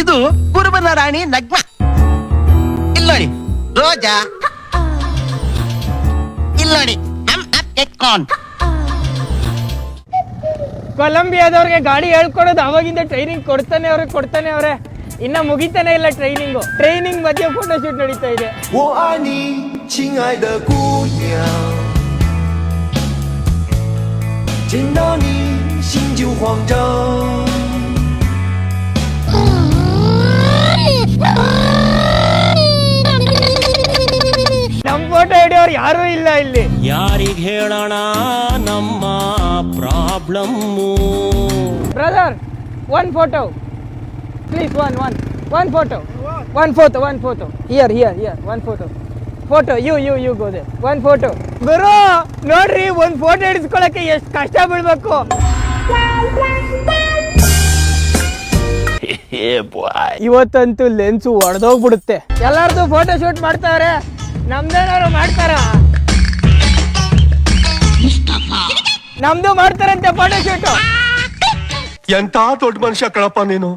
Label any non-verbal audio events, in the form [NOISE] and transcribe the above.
ಇದು ಕುರುಬನ ರಾಣಿ ನಗ್ಮ ಇಲ್ಲ ನೋಡಿ ರೋಜಾ ಇಲ್ಲ ನೋಡಿ ಹಮ್ ಅಪ್ ಎಕ್ಕಾನ್ ಕೊಲಂಬಿಯಾದವ್ರಿಗೆ ಗಾಡಿ ಹೇಳ್ಕೊಡೋದು ಅವಾಗಿಂದ ಟ್ರೈನಿಂಗ್ ಕೊಡ್ತಾನೆ ಅವ್ರೆ ಕೊಡ್ತಾನೆ ಅವ್ರೆ ಇನ್ನ ಮುಗಿತಾನೆ ಇಲ್ಲ ಟ್ರೈನಿಂಗು ಟ್ರೈನಿಂಗ್ ಮಧ್ಯೆ ಫೋಟೋ ಶೂಟ್ ನಡೀತಾ ಇದೆ 我爱你，亲爱的姑娘。见到你心就慌张。 ಯಾರೂ ಇಲ್ಲ ಇಲ್ಲಿ. ಯಾರಿಗೆ ಹೇಳೋಣ ನಮ್ಮ problem? Brother one photo please one one one photo one photo one photo here here here one photo photo you you you ಗೋದೆ one photo ಗುರು ನೋಡ್ರಿ ಒಂದ್ ಫೋಟೋ ಹಿಡಿಸ್ಕೊಳಕ್ಕೆ ಎಷ್ಟು ಕಷ್ಟ ಬೀಳ್ಬೇಕು [LAUGHS] ಇವತ್ತಂತೂ ಲೆನ್ಸು ಒಡೆದೋಗ್ಬಿಡುತ್ತೆ ಎಲ್ಲಾರ್ದು ಫೋಟೋ ಶೂಟ್ ಮಾಡ್ತಾರೆ. ನಮ್ದೇನಾರು ಮಾಡ್ತಾರ? ನಮ್ದು ಮಾಡ್ತಾರಂತೆ ಫೋಟೋ ಶೂಟ್ ಎಂತ ದೊಡ್ಡ ಮನುಷ್ಯ ಕಣಪ್ಪ ನೀನು?